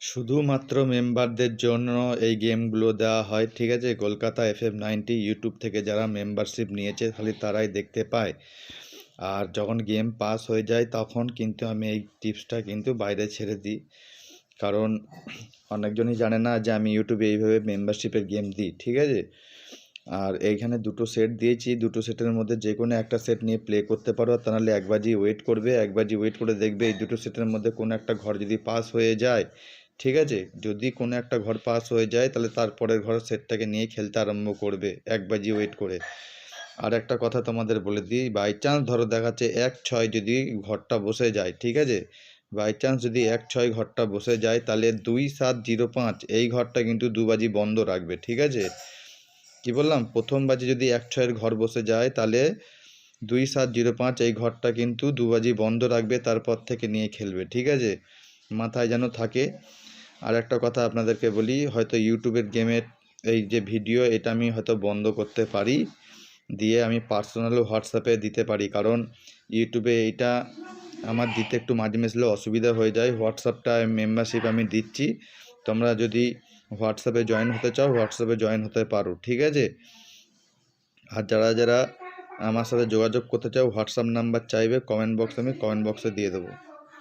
শুধুমাত্র মেম্বারদের জন্য এই গেমগুলো দেওয়া হয়, ঠিক আছে? Kolkata F F ninety YouTube থেকে যারা মেম্বারশিপ নিয়েছে, খালি তারাই দেখতে পায়। আর যখন গেম পাস হয়ে যায়, তখন কিন্তু আমি এই টিপসটা কিন্তু বাইরে ছেড়ে দিই। কারণ অনেকজনই জানে না যে আমি ইউটিউবে এইভাবে মেম্বারশিপের গেম দিই, ঠিক আছে? আর এইখানে দুটো সেট দিয়েছি, দুটো সেটের মধ্যে যে কোনো একটা সেট নিয়ে প্লে করতে পারো। তা নাহলে একবারই ওয়েট করবে, একবারই ওয়েট করে দেখবে এই দুটো সেটের মধ্যে কোনো একটা ঘর যদি পাস হয়ে যায় ঠিক আছে? যদি কোনো একটা ঘর পাস হয়ে যায়, তাহলে তারপরের ঘর সেটটাকে নিয়ে খেলতে আরম্ভ করবে, এক বাজি ওয়েট করে। আর একটা কথা তোমাদের বলে দিই বাই চান্স ধরো দেখাচ্ছে এক ছয় যদি ঘরটা বসে যায়, ঠিক আছে? বাই চান্স যদি এক ছয় ঘরটা বসে যায়, তাহলে দুই সাত জিরো পাঁচ, এই ঘরটা কিন্তু দু বাজি বন্ধ রাখবে, ঠিক আছে? কি বললাম? প্রথম বাজি যদি এক ছয়ের ঘর বসে যায়, তাহলে দুই সাত জিরো পাঁচ, এই ঘরটা কিন্তু দু বাজি বন্ধ রাখবে, তারপর থেকে নিয়ে খেলবে, ঠিক আছে? মাথায় যেন থাকে। আর একটা কথা আপনাদেরকে বলি, হয়তো ইউটিউবের গেমের এই যে ভিডিও, এটা আমি হয়তো বন্ধ করতে পারি, দিয়ে আমি পার্সোনাল হোয়াটসঅ্যাপে দিতে পারি। কারণ ইউটিউবে এইটা আমার দিতে একটু মাঝে মেশলে অসুবিধা হয়ে যায়। হোয়াটসঅ্যাপটা মেম্বারশিপ আমি দিচ্ছি। তোমরা যদি হোয়াটসঅ্যাপে জয়েন হতে চাও, হোয়াটসঅ্যাপে জয়েন হতে পারো, ঠিক আছে? আর যারা যারা আমার সাথে যোগাযোগ করতে চাও, হোয়াটসঅ্যাপ নাম্বার চাইবে কমেন্ট বক্সে আমি কমেন্ট বক্সে দিয়ে দেবো।